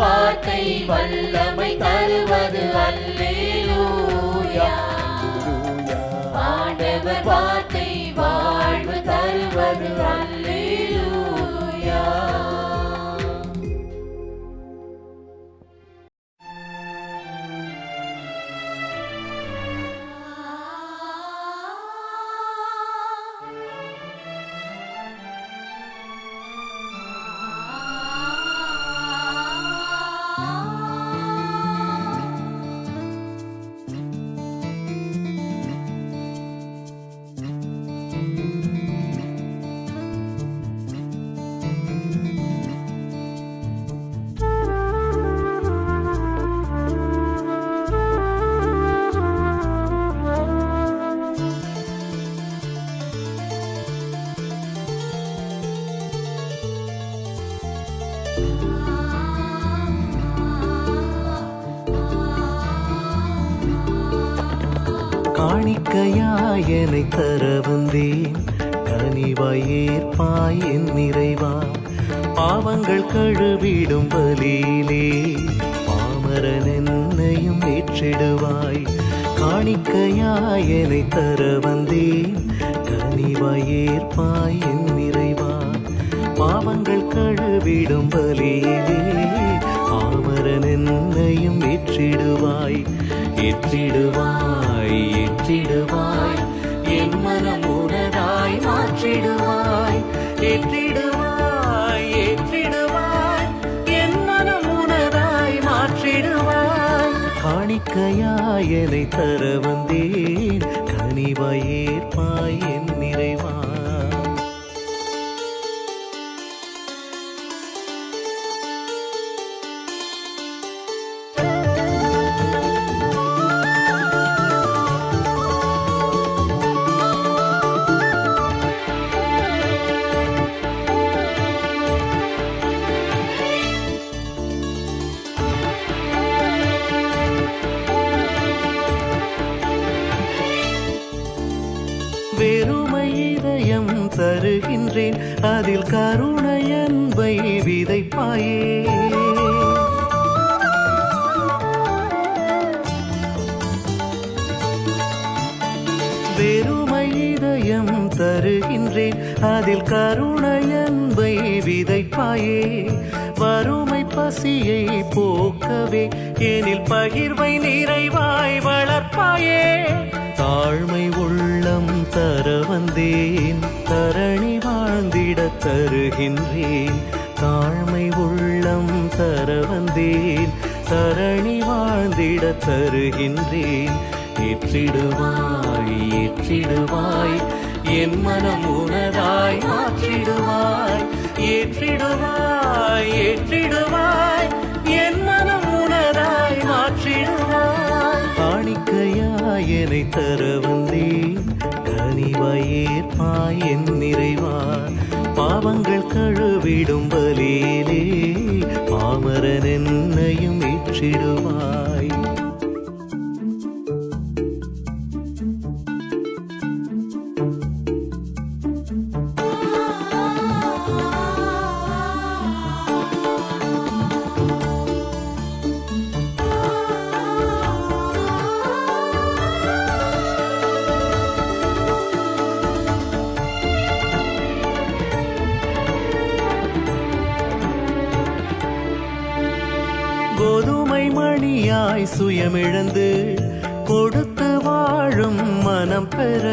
வார்த்தை வல்லமை தருவது அல்லேலூயா. ஆண்டவர் காணிக்கையாயனை தர வந்தேன் கனிவாய் ஏற்பாய் என் நிறைவா. பாவங்கள் கழுவிடும் பலியிலே பாமரன் என்னையும் ஏற்றிடுவாய். காணிக்கையாயனை தர வந்தேன் கனிவாய் ஏற்பாய் என் நிறைவா. பாவங்கள் கழுவிடும் பலியிலே பாமரன் என்னையும் ஏற்றிடுவாய். ஏற்றிடுவாய். ஏற்றிடுவாய் என் மனம் உனதாய் மாற்றிடுவாய். ஏற்றிடுவாய் ஏற்றிடுவாய். என் மனம் உணராய் மாற்றிடுவாய். காணிக்கையாய் என்னை தர வந்தேன். கனிவாய் ஏற்பாய் என் நிறைவாய். அதில் கருணையன்பை விதைப்பாயே. வெறுமை இதயம் தருகின்றேன் அதில் கருணையன்பை விதைப்பாயே. வறுமை பசியை போக்கவே எனில் பகிர்வை நிறைவாய் வளர்ப்பாயே. தாழ்மை உள்ளம் தர வந்தேன் தரணி வாழ்ந்திட தருகின்றேன். தாழ்மை உள்ளம் தர வந்தேன் தரணி வாழ்ந்திட தருகின்றேன். ஏற்றிடுவாய் ஏற்றிடுவாய் என் மனம் உனதாய் மாற்றிடுவாய். ஏற்றிடுவாய் ஏற்றிடுவாய். என்னை தர வந்தேன் கனிவாயேற்பாய் என் நிறைவா. பாவங்கள் கழுவிடும் பலியிலே பாமரன் என்னையும் ஏற்றிடுவாய். ஞானம் பெற.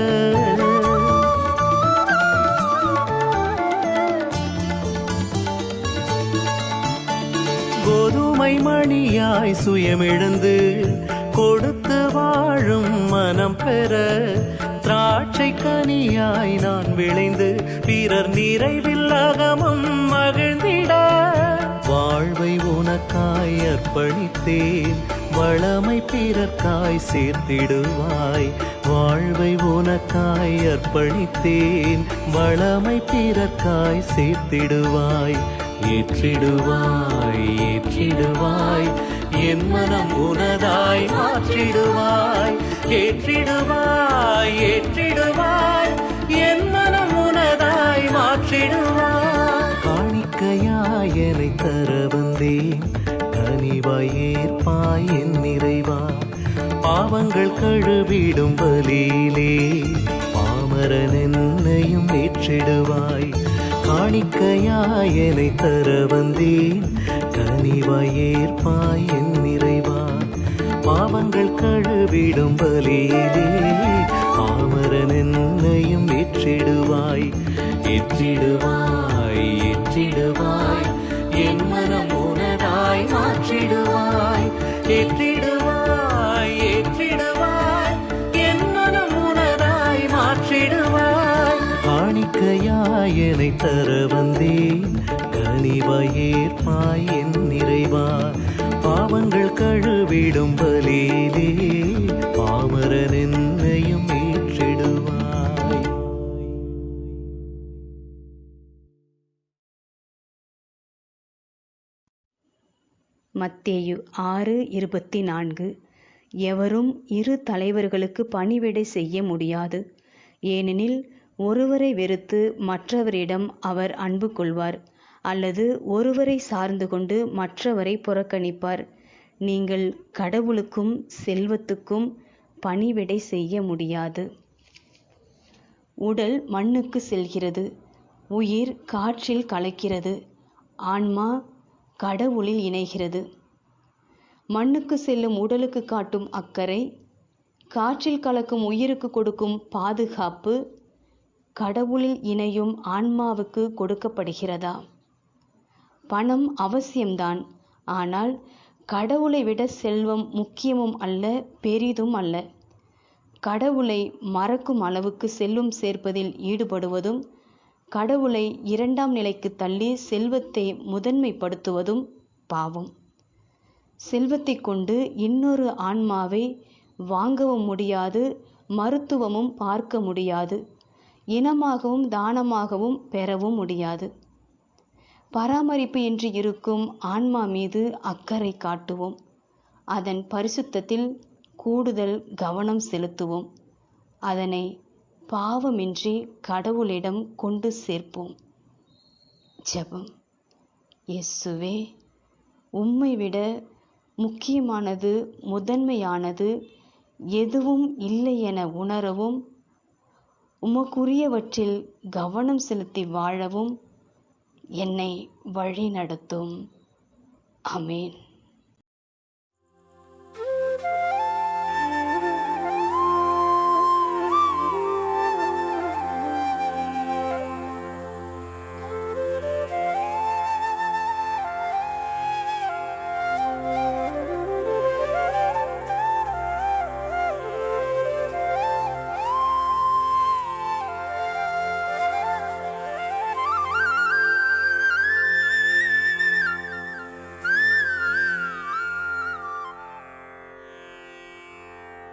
கோதுமை மணியாய் சுயமிழந்து கொடுத்து வாழும் மனம் பெற. திராட்சை கனியாய் நான் விளைந்து பிறர் நிறைவில் அகமும் மகிழ்ந்திட. வாழ்வை உனக்காய் அர்ப்பணித்தேன் வளமை பிறர்க்காய் சேர்த்திடுவாய். வாழ்வை உனக்காய் அர்ப்பணித்தேன். வளமை பிறக்காய் சேர்த்திடுவாய். ஏற்றிடுவாய் ஏற்றிடுவாய். என் மனம் உனதாய் மாற்றிடுவாய். ஏற்றிடுவாய் ஏற்றிடுவாய். என் மனம் உனதாய் மாற்றிடுவாய். காணிக்கையாய் என்னை தர வந்தேன். கனிவாய் ஏற்பாய் என் நிறைவாய் பாவங்கள் கழுவிடும் பலியிலே பாமரன் என்னையும் ஏற்றிடுவாய். காணிக்கையாய் என்னை தர வந்தேன். கனிவாய் ஏற்பாய் என் நிறைவா. பாவங்கள் கழுவிடும் பலியிலே பாமரன் என்னையும் ஏற்றிடுவாய். ஏற்றிடுவாய் ஏற்றிடுவாய். காணிக்கையாயனை தர வந்தேன். கனிவயேற்பாய் என் நிறைவா. பாவங்கள் கழுவிடும் பலியிலே பாமரன் என்னையும் ஏற்றிடுவாய். மத்தேயு ஆறு இருபத்தி நான்கு. எவரும் இரு தலைவர்களுக்கு பணிவிடை செய்ய முடியாது. ஏனெனில் ஒருவரை வெறுத்து மற்றவரிடம் அவர் அன்பு கொள்வார் அல்லது ஒருவரை சார்ந்து கொண்டு மற்றவரை புறக்கணிப்பார். நீங்கள் கடவுளுக்கும் செல்வத்துக்கும் பணிவிடை செய்ய முடியாது. உடல் மண்ணுக்கு செல்கிறது. உயிர் காற்றில் கலக்கிறது. ஆன்மா கடவுளில் இணைகிறது. மண்ணுக்கு செல்லும் உடலுக்கு காட்டும் அக்கறை காற்றில் கலக்கும் உயிருக்கு கொடுக்கும் பாதுகாப்பு கடவுளில் இணையும் ஆன்மாவுக்கு கொடுக்கப்படுகிறதா? பணம் அவசியம்தான். ஆனால் கடவுளை விட செல்வம் முக்கியமும் அல்ல பெரிதும் அல்ல. கடவுளை மறக்கும் அளவுக்கு செல்வம் சேர்ப்பதில் ஈடுபடுவதும் கடவுளை இரண்டாம் நிலைக்கு தள்ளி செல்வத்தை முதன்மைப்படுத்துவதும் பாவம். செல்வத்தை கொண்டு இன்னொரு ஆன்மாவை வாங்கவும் முடியாது மருத்துவமும் பார்க்க முடியாது. இனமாகவும் தானமாகவும் பெறவும் முடியாது. பராமரிப்பு என்று இருக்கும் ஆன்மா மீது அக்கறை காட்டுவோம். அதன் பரிசுத்தத்தில் கூடுதல் கவனம் செலுத்துவோம். அதனை பாவமின்றி கடவுளிடம் கொண்டு சேர்ப்போம். ஜெபம். இயேசுவே உம்மை விட முக்கியமானது முதன்மையானது எதுவும் இல்லை என உணரவும் உமக்குரியவற்றில் கவனம் செலுத்தி வாழவும் என்னை வழி நடத்தும் அமேன்